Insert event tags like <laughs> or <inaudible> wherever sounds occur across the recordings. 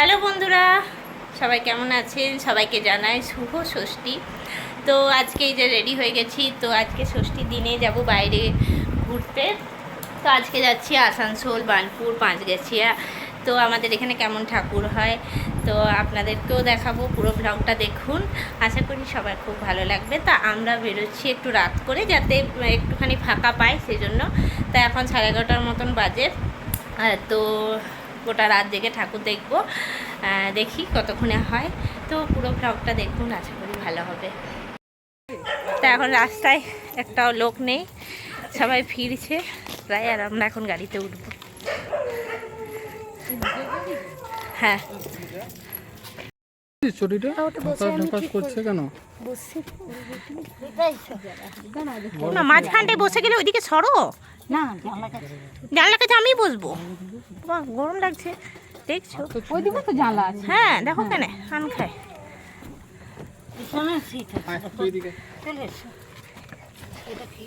Hello বন্ধুরা, সবাই কেমন আছেন? সবাইকে জানাই শুভ ষষ্ঠী। তো আজকে এই যে রেডি হয়ে গেছি, তো আজকে ষষ্ঠীর দিনে যাব বাইরে ঘুরতে। তো আজকে যাচ্ছি আসানসোল, বার্নপুর, পাঁচগাছিয়া। তো আমাদের এখানে কেমন ঠাকুর হয়, তো আপনাদেরকেও দেখাবো পুরো ব্লগটা দেখুন। আশা করি সবার খুব ভালো লাগবে। তা আমরা বেরোচ্ছি একটু রাত করে, যাতে একটুখানি ফাঁকা পাই সেই জন্য তা এখন সাড়ে এগারোটার মতন বাজে। তো গোটা রাত জেগে ঠাকুর দেখব দেখি কতক্ষণে হয়। তো পুরো ব্লগটা দেখুন আশা করি ভালো হবে। তা এখন রাস্তায় একটাও লোক নেই, সবাই ফিরছে, প্রায় আর আমরা এখন গাড়িতে উঠব। হ্যাঁ। চটিটা? ঢাকাস ঢাকাস করছে কেন? না মাঝখানটায় বসে গেলে ওইদিকে সরো। না জানলার কাছে। আমি বসবো। বাহ, গরম লাগছে দেখছ? ওইদিকে তো জানলা আছে। হ্যাঁ দেখো কেন আন খায়। পিছনে সিট আছে এইদিকে চলে এসো এটা কি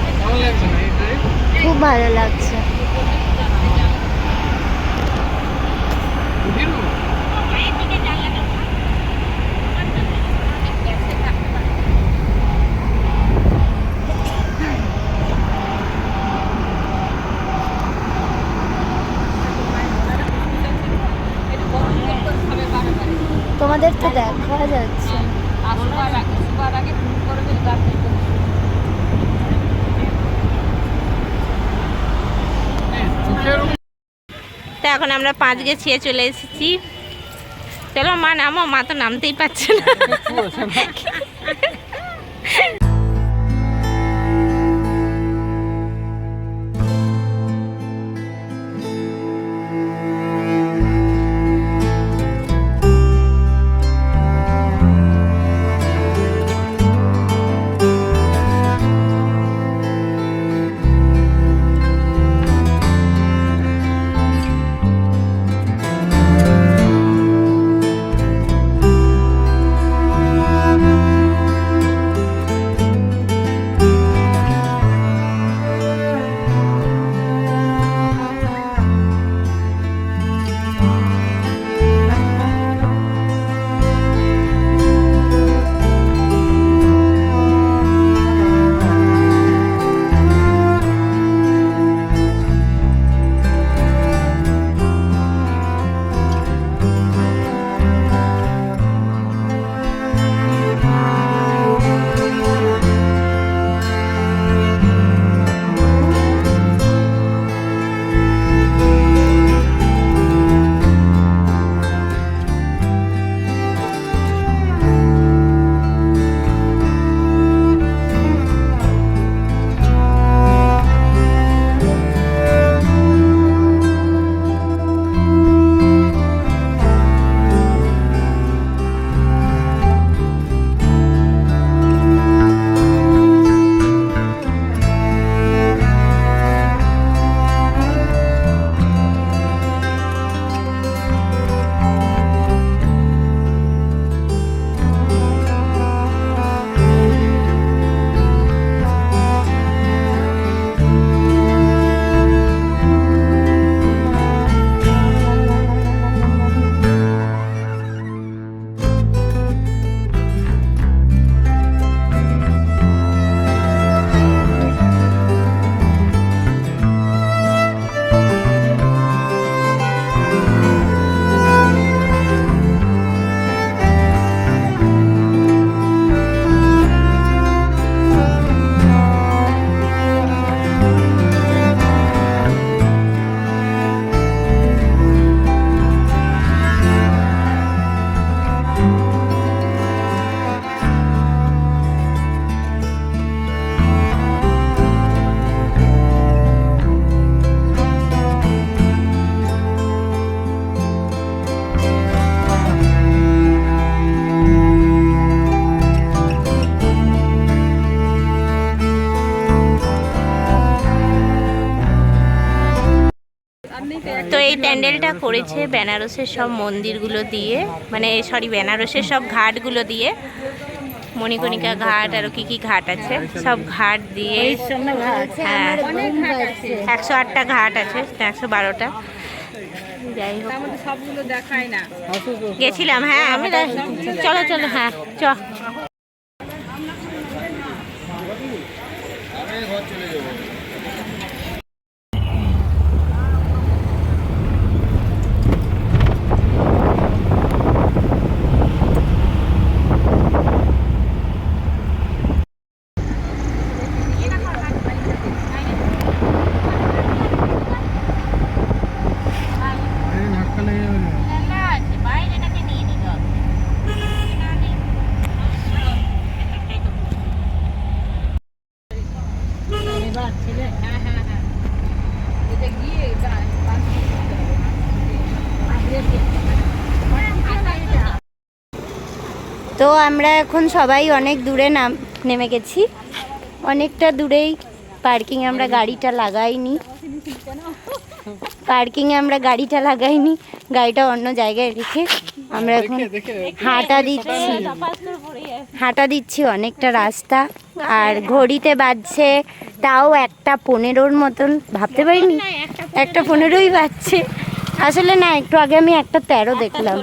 ভালো লাগছে না এই ড্রাইভ খুব ভালো লাগছে উঠিয়ে নেব? তোমাদের তো দেখা যাচ্ছে আসবার আগে আসবার আগে ফোন করবে গাড়ি এই যাচ্ছে। এখন আমরা পাঁচ গেছিয়ে চলে এসেছি। চলো মা নামো, মা তো নামতেই পারছে না। প্যান্ডেলটা করেছে বেনারসের সব মন্দিরগুলো দিয়ে মানে সরি বেনারসের সব ঘাটগুলো দিয়ে মণিকণিকা ঘাট আরও কি কি ঘাট আছে সব ঘাট দিয়ে হ্যাঁ একশো আটটা ঘাট আছে একশো বারোটা। যাই হোক। সবগুলো দেখায় না। গেছিলাম হ্যাঁ আমি চলো চলো হ্যাঁ চ এই ধাক্কা লেগে যাবে বাইরেটাকে নিয়ে নিল এবার ছেলে হ্যাঁ হ্যাঁ হ্যাঁ এটা গিয়ে বা- বাস করতে হবে। তো আমরা এখন সবাই অনেক দূরে নাম নেমে গেছি। অনেকটা দূরেই পার্কিংয়ে আমরা গাড়িটা লাগাইনি। পার্কিংয়ে আমরা গাড়িটা লাগাইনি। গাড়িটা অন্য জায়গায় রেখে আমরা এখন হাঁটা দিচ্ছি। হাঁটা দিচ্ছি অনেকটা রাস্তা। আর ঘড়িতে বাজছে তাও একটা পনেরোর মতন। ভাবতে পারিনি? একটা পনেরোই বাজছে। আসলে না একটু আগে আমি একটা তেরো দেখলাম।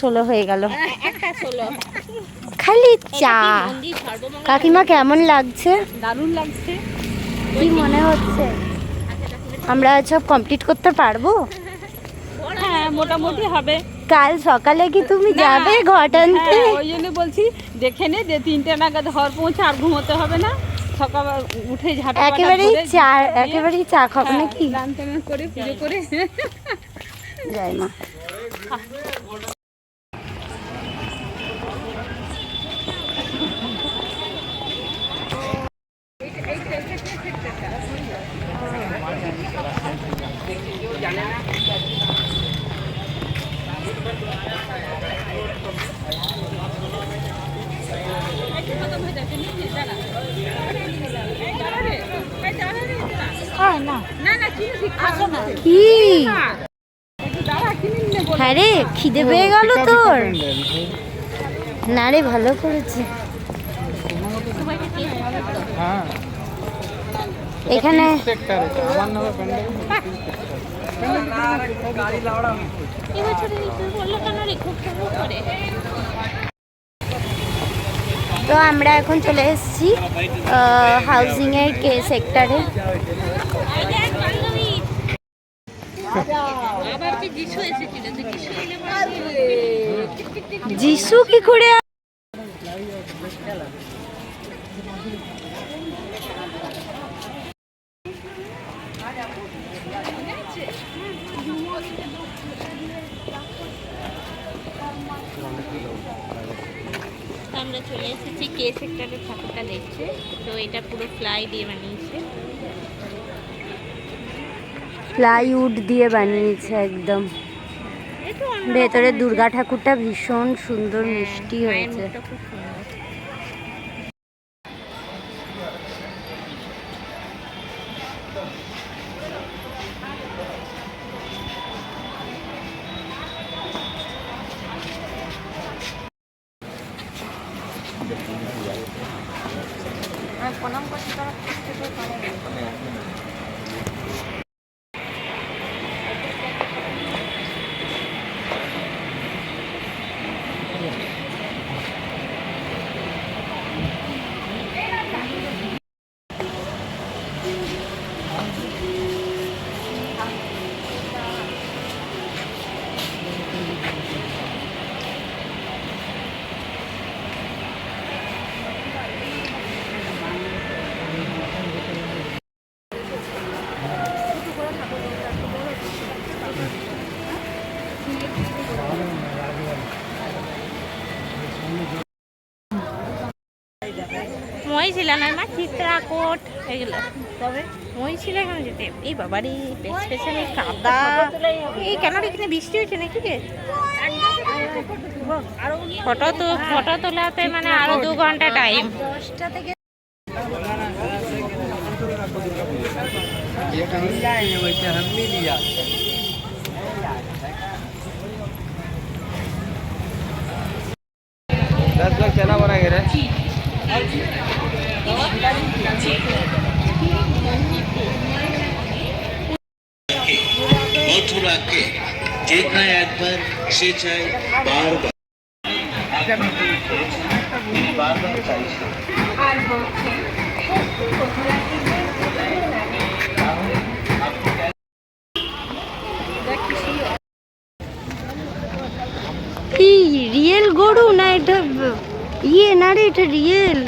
ষোলো। হয়ে গেল। খালি চা। কাকিমা কেমন লাগছে? দারুণ লাগছে। কি মনে হচ্ছে? আমরা সব কমপ্লিট করতে পারব? হ্যাঁ মোটামুটি হবে। কাল সকালে কি তুমি যাবে ঘট আনতে হ্যাঁ ওই জন্য বলছি দেখে নে যে তিনটে নাগাদ ঘর পৌঁছে আর ঘুমোতে হবে না। সকাল উঠে ঝাঁটা একেবারেই চা একেবারেই চা খাব নাকি? টান করে পুজো করে। মা না না চিনি ঠিক আসো না কি একটু দাঁড়া কিনে নিয়ে বল হ্যাঁ রে খিদে পেয়ে গেল তোর? না রে ভালো করেছে। হ্যাঁ। এখানে তো আমরা এখন চলে এসেছি হাউজিং এর কে সেক্টরে আবার কি যিশু এসেছিল? যিশু কি করে আমরা চলে এসেছি কে সেক্টরের ঠাকুরটা দেখছে তো এটা পুরো ফ্লাই দিয়ে বানিয়েছে। প্লাইউড দিয়ে বানিয়েছে একদম। ভেতরে দুর্গা ঠাকুরটা ভীষণ সুন্দর মিষ্টি হয়েছে। মই ছিল না মা চিত্রাকোট এগুলো তবে মই ছিল এখানে যেতে এই বাবারি পেছ পেছনে কাদা এই কেন রে এখানে বৃষ্টি হয়েছে নাকি রে ফটো তো ফটো তোলাতে মানে আরো দু ঘন্টা টাইম দশটা থেকে ये कहीं जाएंगे वैसे हम नहीं लिया একবার সে চায় বারবার বারবার চাইছে কি রিয়েল গরু না এটা ব- ইয়ে না রে এটা রিয়েল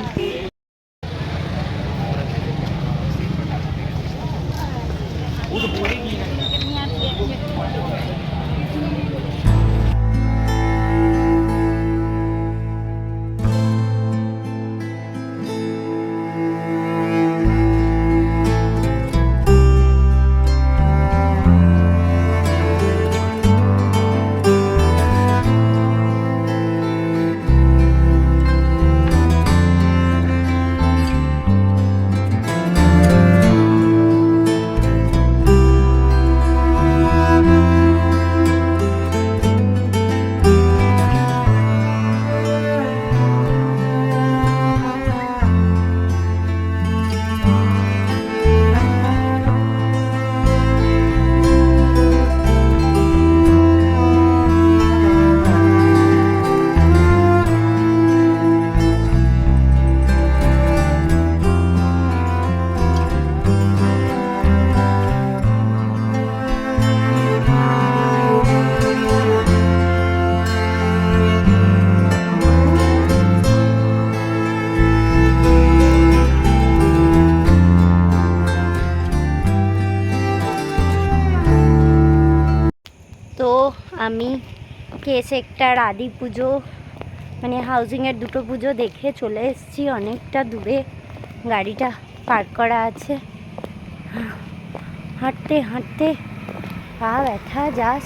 কে সেক্টর আদি পুজো মানে হাউজিংয়ের দুটো পুজো দেখে চলে এসেছি। অনেকটা দূরে গাড়িটা পার্ক করা আছে। হাঁটতে হাঁটতে পা ব্যথা যাস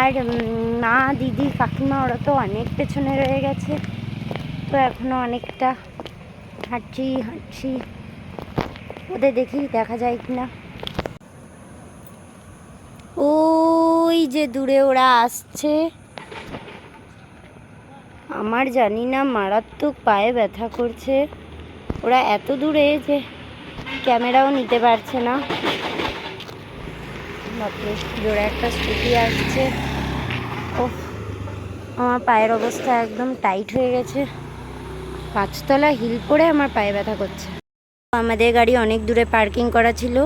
আর মা, দিদি, কাকিমা, ওরা তো অনেক পেছনে রয়ে গেছে। তো এখনও অনেকটা হাঁটছি হাঁটছি। ওদের দেখি দেখা যায় কি না ওই যে দূরে ওরা আসছে। আমার জানি না, মারাত্মক পায়ে ব্যথা করছে। ওরা এত দূরে যে ক্যামেরাও নিতে পারছে না। জোরে একটা স্কুটি আসছে। ও আমার পায়ের অবস্থা একদম টাইট হয়ে গেছে। পাঁচতলা হিল পরে আমার পায়ে ব্যথা করছে। আমাদের গাড়ি অনেক দূরে পার্কিং করা ছিল।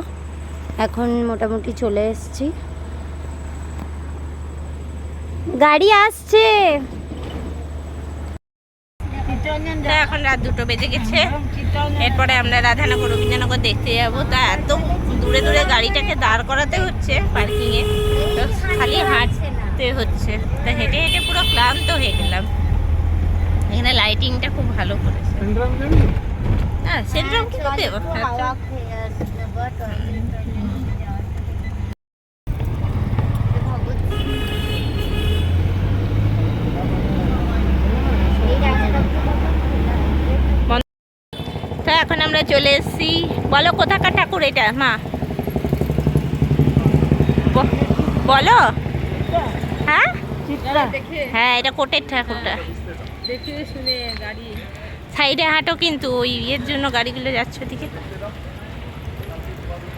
এখন মোটামুটি চলে এসেছি। গাড়ি আসছে। এখন রাত দুটো বেজে গেছে। এরপরে আমরা রাধানগর রবীন্দ্রনগর দেখতে যাব। তা এত দূরে দূরে গাড়িটাকে দাঁড় করাতে হচ্ছে পার্কিংয়ে। তো খালি হাঁটতে হচ্ছে। তা হেঁটে হেঁটে পুরো ক্লান্ত হয়ে গেলাম। এখানে লাইটিংটা খুব ভালো করেছে। হ্যাঁ সেন্ট্রাম তো এখন আমরা চলে এসেছি। বলো, কোথাকার ঠাকুর এটা? মা। বলো। হ্যাঁ? হ্যাঁ এটা কোটের ঠাকুরটা। সাইডে হাঁটো কিন্তু, ওই ইয়ের জন্য গাড়িগুলো যাচ্ছে ওদিকে।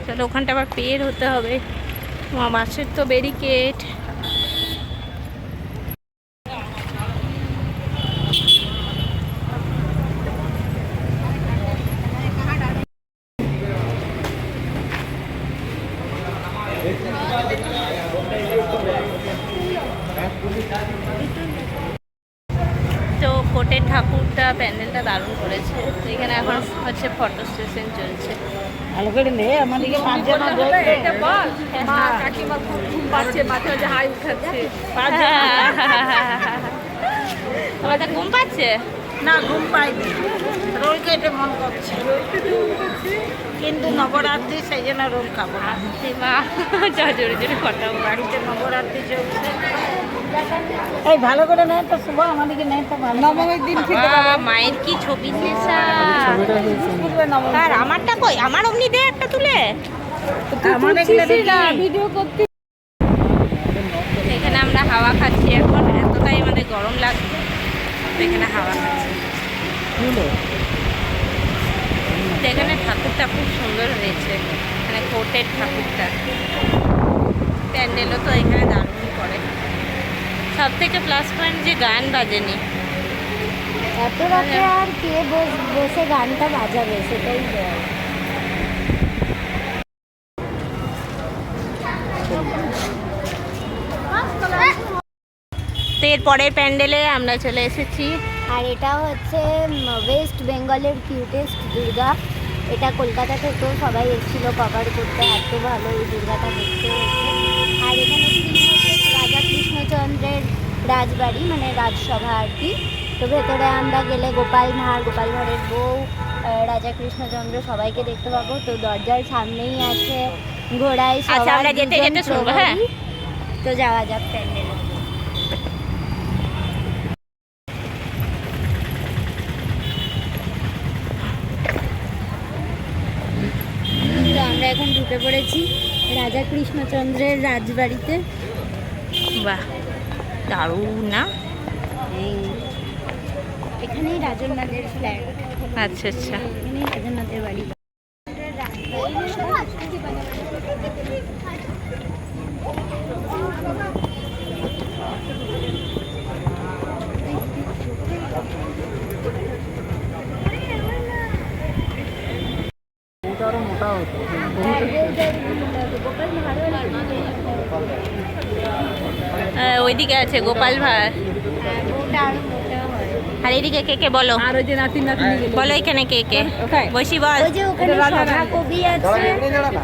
চলো, ওখানটা আবার পের হতে হবে। মা, মাছের তো ব্যারিকেড তো কোটের ঠাকুরটা প্যান্ডেলটা দারুণ করেছে তো এখানে এখন হচ্ছে ফটো সেশন চলছে ভালো করে নে আমাদেরকে পাঁচ জন এটা বল মা কাকিমা খুব ঘুম পাচ্ছে মাঝে মাঝে হাই <laughs> তোমাদের ঘুম পাচ্ছে? না ঘুম পাইনি। রোল খেতে মন করছে। কিন্তু নবরাত্রি সেই জন্য রোল খাব না। মা। যা জোরে জোরে কথা বাড়িতে নবরাত্রি চলছে। এই ভালো করে নেয় তো শুভ আমাদেরকে নেয় তো ভালো নবমীর দিন বাবা, মায়ের কি ছবি আর আমারটা কই? আমার অমনি দে একটা তুলে। আমার ভিডিও করতে এখন এতটাই আমাদের গরম লাগছে তো এখানে হাওয়া খাচ্ছে তো এখানে ঠাকুরটা খুব সুন্দর হয়েছে মানে ঠাকুরটা। প্যান্ডেলও তো এখানে দারুণ করে। সব থেকে প্লাস পয়েন্ট যে গান বাজেনি। এত রাতে আর কে বসে গানটা বাজাবে সেটাই তো। প্যান্ডেলে আমরা চলে এসেছি। আর এটা হচ্ছে ওয়েস্ট বেঙ্গলের কিউটেস্ট দুর্গা। এটা কলকাতা থেকেও সবাই এসেছিল কভার করতে এত ভালো এই দুর্গাটা দেখতে আর এখানে রাজা কৃষ্ণচন্দ্রের রাজবাড়ি মানে রাজসভা আর কি। তো ভেতরে আমরা গেলে গোপাল ভাঁড় গোপাল ভাঁড়ের বউ রাজা কৃষ্ণচন্দ্র সবাইকে দেখতে পাবো। তো দরজার সামনেই আছে ঘোড়ায় আচ্ছা, আমরা যেতে যেতে শুনব, হ্যাঁ? তো যাওয়া যাক প্যান্ডেলে তো আমরা এখন ঢুকে পড়েছি রাজা কৃষ্ণচন্দ্রের রাজবাড়িতে। বাহ দারুণ না? এই এখানেই রাজনাথের ফ্ল্যাট আচ্ছা আচ্ছা। এখানেই রাজনাথের বাড়ি হ্যাঁ, ওইদিকে আছে গোপাল ভাঁড়। আরও হয় এদিকে কে কে বলো? আর ওই যে নাতি নাতনি বলো এখানে কে কে? বসি বল। ওই যে ওখানে সভা কবি আছে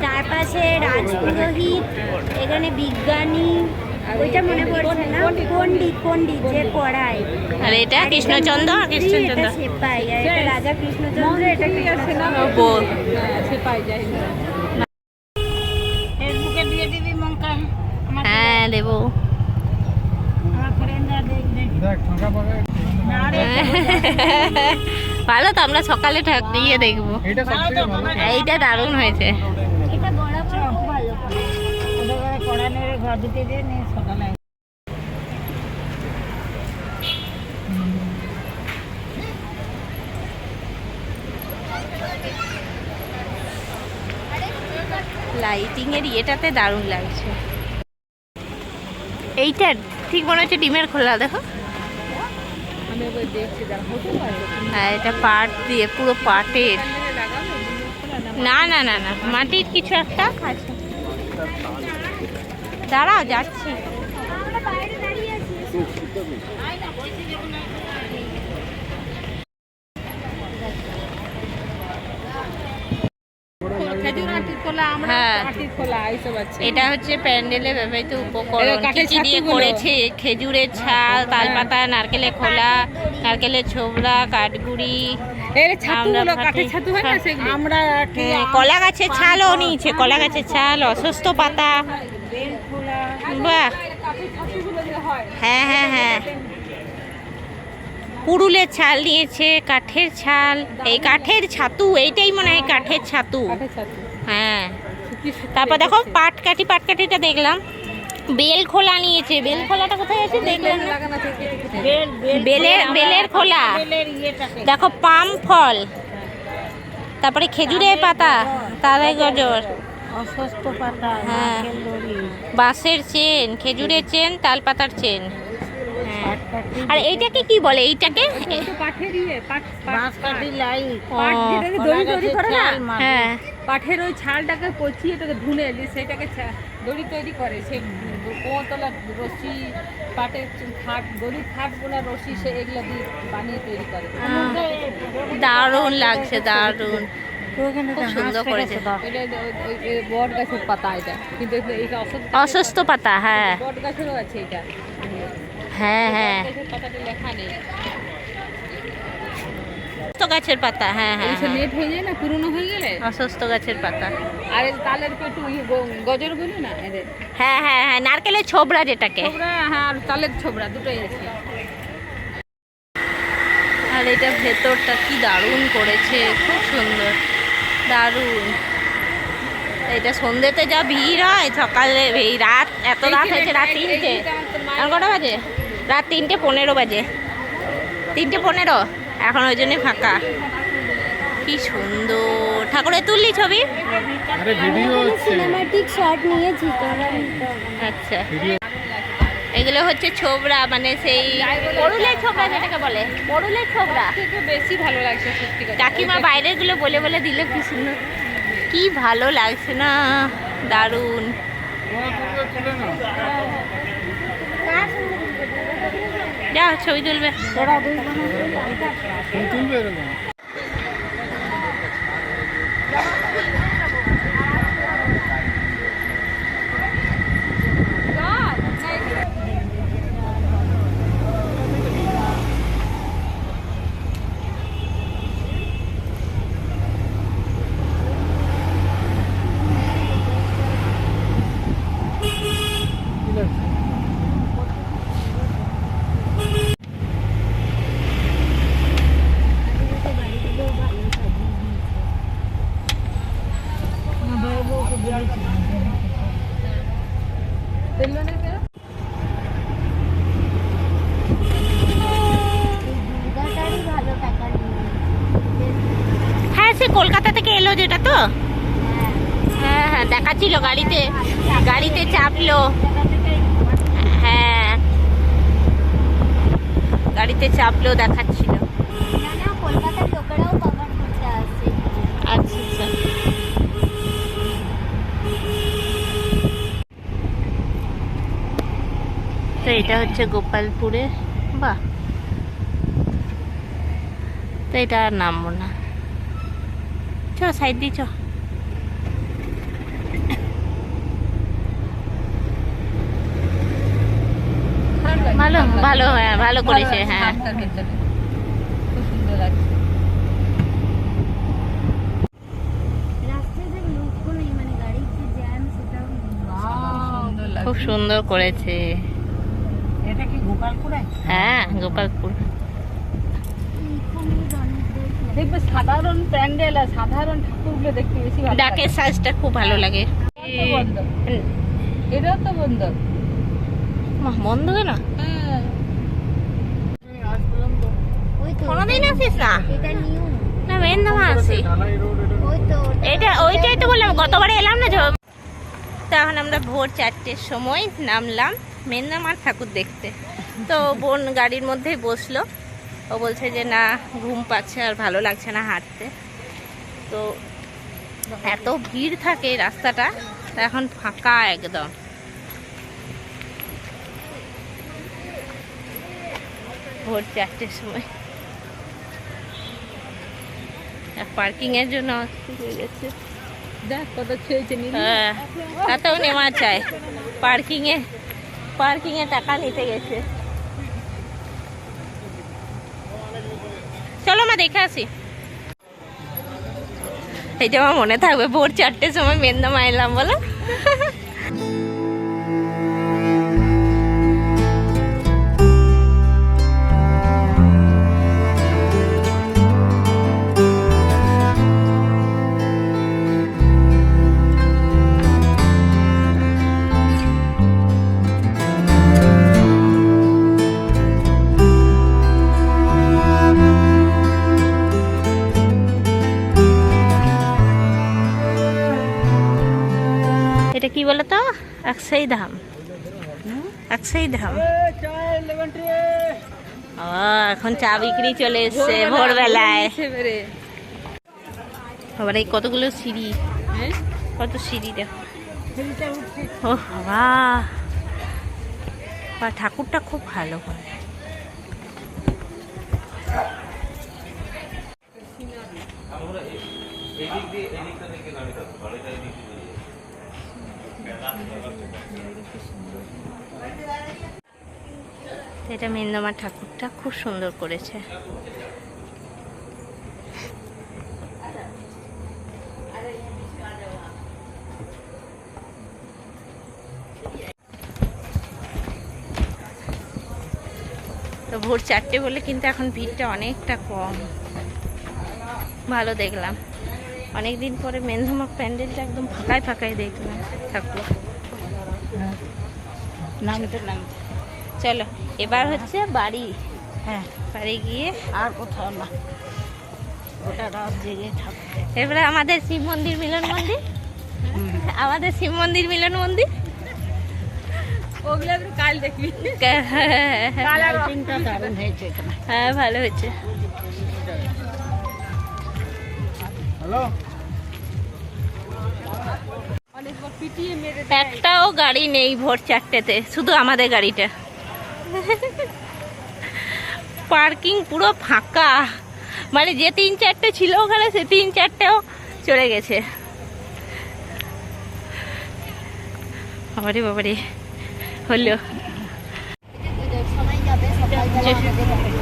তার পাশে রাজপুরোহিত এখানে বিজ্ঞানী ওইটা মনে পড়ছে না? পণ্ডিত পণ্ডিত। যে পড়ায়। আর এটা কৃষ্ণচন্দ্র? আর কৃষ্ণচন্দ্র। সেপাই এটা রাজা কৃষ্ণচন্দ্র এটা ফেসবুকে দিয়ে দিবি মঙ্কা আমার হ্যাঁ দেবো আমার ফ্রেন্ডরা দেখ দেখ দেখ ফাঁকা ফাঁকা না রে <laughs> ভালো তো আমরা সকালে ঠাক দিয়ে দেখব। এইটা দারুণ হয়েছে। লাইটিং এর ইয়েটাতে দারুণ লাগছে। এইটা ঠিক মনে হচ্ছে ডিমের খোলা দেখো। হ্যাঁ এটা পাট দিয়ে, পুরো পাটের। না না না না, মাটির কিছু একটা আছে। দাঁড়াও, যাচ্ছি খেজুর আটির খোলা আমরা হ্যাঁ। আটির খোলা এইসব আছে এটা হচ্ছে প্যান্ডেলে ব্যবহৃত উপকরণ। কি দিয়ে করেছে? খেজুরের ছাল তালপাতা নারকেলের খোলা নারকেলের ছোবড়া কাঠগুড়ি। হয় হ্যাঁ, কলা গাছের ছালও নিয়েছে কলা গাছের ছাল অসুস্থ পাতা। বাহ। হয় হ্যাঁ হ্যাঁ। পুরুলের ছাল নিয়েছে কাঠের ছাল এই কাঠের ছাতু এইটাই মনে হয় কাঠের ছাতু। হ্যাঁ। তারপর দেখো পাটকাঠি পাটকাঠিটা দেখলাম। বেল খোলা নিয়েছে। বেল খোলাটা কোথায় আছে দেখলাম বেলের বেলের খোলা। দেখো পাম ফল। তারপরে খেজুরের পাতা তালে গজর। অসুস্থ পাতা হ্যাঁ। বাঁশের চেন খেজুরের চেন তালপাতার চেন। হ্যাঁ। আর এইটাকে কি বলে? এইটাকে? হ্যাঁ। পাঠের ওই ছালটাকে পচিয়ে এটাকে ধুনে দিয়ে সেটাকে দড়ি তৈরি করে। সে কোতলা রশি পাটের খাট দড়ির খাট বোনা রশি সে এগুলো দিয়ে বানিয়ে তৈরি করে। দারুণ লাগছে দারুণ। খুব সুন্দর করেছে। এটা ওই- ওই- ওই বট গাছের পাতা এটা। কিন্তু এটা- এটা অসুস্থ অসুস্থ পাতা হ্যাঁ। বট গাছেরও আছে এটা। হ্যাঁ হ্যাঁ। অসুস্থ গাছের পাতা হ্যাঁ হ্যাঁ হ্যাঁ। নেট হয়ে যায় না পুরনো হয়ে গেলে? অসুস্থ গাছের পাতা। আর তালের পেটু গজর বলি না হ্যাঁ হ্যাঁ হ্যাঁ নারকেলের ছোবড়া যেটাকে। হ্যাঁ আর তালের ছোবড়া দুটোই আছে। আর এটা ভেতরটা কি দারুণ করেছে খুব সুন্দর। দারুণ। এটা সন্ধ্যেতে যা ভিড় হয় সকালে এই রাত এত রাত হয়েছে রাত তিনটে। আর কটা বাজে? রাত তিনটে পনেরো বাজে। তিনটে পনেরো? এখন ওই জন্যই ফাঁকা। কি সুন্দর। ঠাকুরের তুললি ছবি? সিনেমাটিক শট নিয়েছি তো আচ্ছা। এগুলো হচ্ছে ছোবরা মানে সেই পড়ুলের ছোবরা যেটাকে বলে। পড়ুলের ছোবরা বেশি ভালো লাগছে সত্যি কাকিমা বাইরেরগুলো বলে বলে দিল কি সুন্দর। কি ভালো লাগছে না। দারুণ। যা ছবি তুলবে। ভালো টাকা হ্যাঁ সে কলকাতা থেকে এলো যেটা তো হ্যাঁ দেখাচ্ছিল গাড়িতে গাড়িতে চাপলো। হ্যাঁ। গাড়িতে চাপলো, দেখাচ্ছিল। আচ্ছা আচ্ছা। তো এটা হচ্ছে গোপালপুরে, বাহ। তো এটা আর নামবো না। চ সাইড দিয়ে চ ভালো ভালো হ্যাঁ ভালো করেছে হ্যাঁ। খুব সুন্দর লাগছে। রাস্তায় দেখ লোকও নেই মানে গাড়ির যে জ্যাম সেটাও নেই সুন্দর লাগছে। খুব সুন্দর করেছে। এটা কি গোপালপুরে? হ্যাঁ গোপালপুর। দেখবে সাধারণ প্যান্ডেল আর সাধারণ ঠাকুরগুলো দেখতে বেশি ডাকের সাজটা খুব ভালো লাগে। লাগে। এটাও তো বন্ধ মা, বন্ধ কেন? হ্যাঁ। কোনোদিন আসিস না? না মেন আসি। এটা ওইটাই তো বললাম গতবারে এলাম না যখন। তো এখন আমরা ভোর চারটের সময় নামলাম। ঠাকুর দেখতে। তো বোন গাড়ির মধ্যেই বসল। ও বলছে যে না ঘুম পাচ্ছে আর ভালো লাগছে না হাঁটতে। তো এত ভিড় থাকে রাস্তাটা তো এখন ফাঁকা একদম। ভোর চারটের সময়। পার্কিং এর জন্য গেছে। দেখ কত হ্যাঁ তাতেও নেওয়া চাই পার্কিং এ পার্কিং এ টাকা নিতে গেছে। চলো মা দেখে আসি। এই যে আমার মনে থাকবে ভোর চারটের সময় মেন্দামা এলাম বলো। কি বলো তো? অক্ষয় ধাম। অক্ষয় ধাম। ও, এখন চা বিক্রি চলে এসছে ভোরবেলায়। আবার এই কতগুলো সিঁড়ি? কত সিঁড়ি দেখো। ও বা, ঠাকুরটা খুব ভালো করে। এটা মেন্দমা ঠাকুরটা খুব সুন্দর করেছে। তো ভোর চারটে বলে কিন্তু এখন ভিড়টা অনেকটা কম। ভালো দেখলাম। অনেক দিন পরে মেনধামা প্যান্ডেলটা একদম ফাঁকায় ফাঁকায় দেখলাম। ঠাকুর নামতে নামতে চলো এবার হচ্ছে বাড়ি। হ্যাঁ। বাড়ি গিয়ে আর কোথাও না। ওটা রাত জেগে থাকতে। এবারে আমাদের শিব মন্দির মিলন মন্দির? আমাদের শিব মন্দির মিলন মন্দির? ওগুলো কাল দেখবি। হ্যাঁ ভালো হয়েছে। হ্যালো? একটাও গাড়ি নেই ভোর চারটেতে, শুধু আমাদের গাড়িটা। পার্কিং পুরো ফাঁকা। মানে যে তিন চারটে ছিল ওখানে, সে তিন চারটেও চলে গেছে। বাবারে বাবারে, হলো।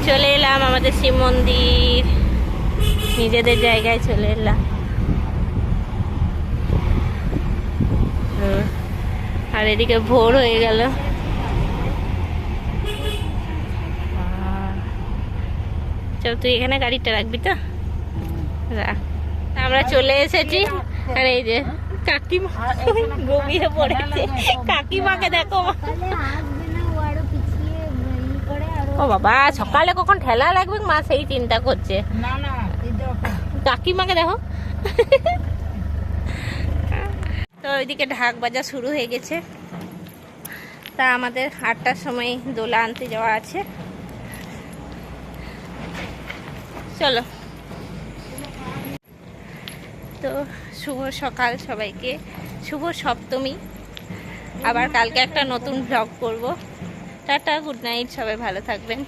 চলে এলাম আমাদের শিব মন্দির। নিজেদের জায়গায় চলে এলাম। আর এদিকে ভোর হয়ে গেল। চল তুই এখানে গাড়িটা রাখবি তো? আমরা চলে এসেছি। আর এই যে কাকিমা ঘুমিয়ে পড়েছে। কাকিমাকে দেখো ও বাবা সকালে কখন ঠেলা লাগবে মা? সেই চিন্তা করছে। কাকিমাকে দেখো। তো ওইদিকে ঢাক বাজা শুরু হয়ে গেছে। তা আমাদের আটটার সময় দোলা আনতে যাওয়া আছে। চলো। তো শুভ সকাল সবাইকে। শুভ সপ্তমী। আবার কালকে একটা নতুন ব্লগ করব। টাটা গুড নাইট সবাই ভালো থাকবেন।